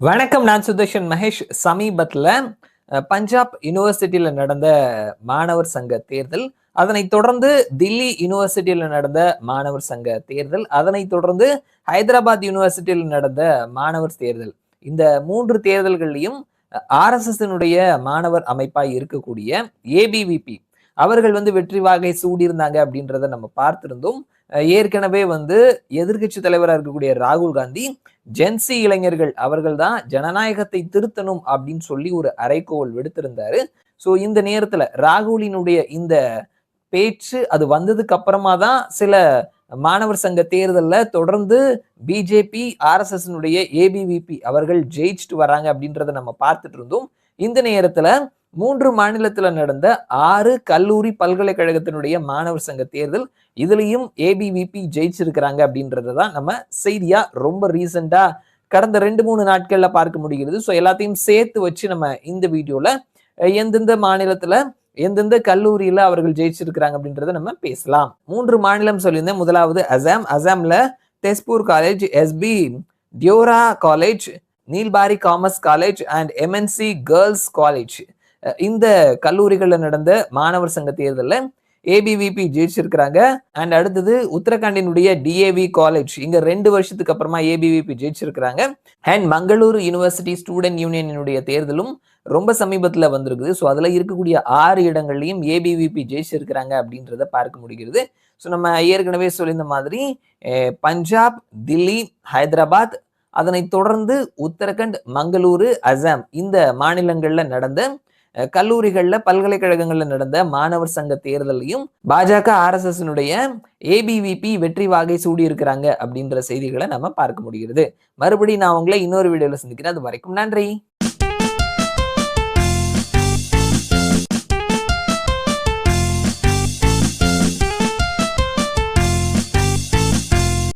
வணக்கம் நான் சுதர்ஷன் மகேஷ். சமீபத்தில் பஞ்சாப் யூனிவர்சிட்டியில் நடந்த மாணவர் சங்க தேர்தல் அதனைத் தொடர்ந்து தில்லி யூனிவர்சிட்டியில் நடந்த மாணவர் சங்க தேர்தல் அதனைத் தொடர்ந்து ஹைதராபாத் யூனிவர்சிட்டியில் நடந்த மாணவர் தேர்தல். இந்த மூன்று தேர்தல்கள்லையும் ஆர்எஸ்எஸ்னுடைய மாணவர் அமைப்பாய் இருக்கக்கூடிய ஏபிவிபி அவர்கள் வந்து வெற்றி வாகை சூடியிருந்தாங்க அப்படின்றத நம்ம பார்த்திருந்தோம். ஏற்கனவே வந்து எதிர்கட்சி தலைவராக இருக்கக்கூடிய ராகுல் காந்தி ஜென்சி இளைஞர்கள் அவர்கள் தான் ஜனநாயகத்தை திருத்தணும் அப்படின்னு சொல்லி ஒரு அரைக்கோவல் விடுத்திருந்தாரு. ஸோ இந்த நேரத்துல ராகுலினுடைய இந்த பேச்சு அது வந்ததுக்கு அப்புறமா தான் சில மாணவர் சங்க தேர்தலில் தொடர்ந்து பிஜேபி ஆர்எஸ்எஸ்னுடைய ஏபிவிபி அவர்கள் ஜெயிச்சுட்டு வராங்க அப்படின்றத நம்ம பார்த்துட்டு இருந்தோம். இந்த நேரத்துல மூன்று மாநிலத்தில் நடந்த ஆறு கல்லூரி பல்கலைக்கழகத்தினுடைய மாணவர் சங்க தேர்தல் இதுலேயும் ஏபிவிபி ஜெயிச்சிருக்கிறாங்க அப்படின்றத தான் நம்ம செய்தியாக ரொம்ப ரீசெண்டாக கடந்த ரெண்டு மூணு நாட்களில் பார்க்க முடிகிறது. ஸோ எல்லாத்தையும் சேர்த்து வச்சு நம்ம இந்த வீடியோவில் எந்தெந்த மாநிலத்தில் எந்தெந்த கல்லூரியில் அவர்கள் ஜெயிச்சிருக்கிறாங்க அப்படின்றத நம்ம பேசலாம். மூன்று மாநிலம் சொல்லியிருந்தேன். முதலாவது Assam. அசாம்ல Tezpur college SB Deorah college Nalbari commerce college and MNC girls college இந்த கல்லூரிகளில் நடந்த மாணவர் சங்க தேர்தலில் ஏபிவிபி ஜெயிச்சிருக்கிறாங்க. அண்ட் அடுத்தது உத்தரகாண்டினுடைய டிஏவி காலேஜ் இங்க ரெண்டு வருஷத்துக்கு அப்புறமா ஏபிவிபி ஜெயிச்சிருக்கிறாங்க. அண்ட் மங்களூரு யூனிவர்சிட்டி ஸ்டூடெண்ட் யூனியனுடைய தேர்தலும் ரொம்ப சமீபத்தில் வந்திருக்குது. ஸோ அதில் இருக்கக்கூடிய ஆறு இடங்கள்லையும் ஏபிவிபி ஜெயிச்சிருக்கிறாங்க அப்படின்றத பார்க்க முடிகிறது. ஸோ நம்ம ஏற்கனவே சொல்லியிருந்த மாதிரி பஞ்சாப் தில்லி ஹைதராபாத் அதனை தொடர்ந்து உத்தரகண்ட் மங்களூரு அசாம் இந்த மாநிலங்களில் நடந்த கல்லூரிகள்ல பல்கலைக்கழகங்கள்ல நடந்த மாணவர் சங்க தேர்தலையும் பாஜக ஆர்எஸ்எஸ்னுடைய ஏபிவிபி வெற்றி வாகை சூடி இருக்கிறாங்க அப்படின்ற செய்திகளை நம்ம பார்க்க முடிகிறது. மறுபடியும் நான் உங்களை இன்னொரு வீடியோவில் சந்திக்கிறேன். அது வரைக்கும் நன்றி.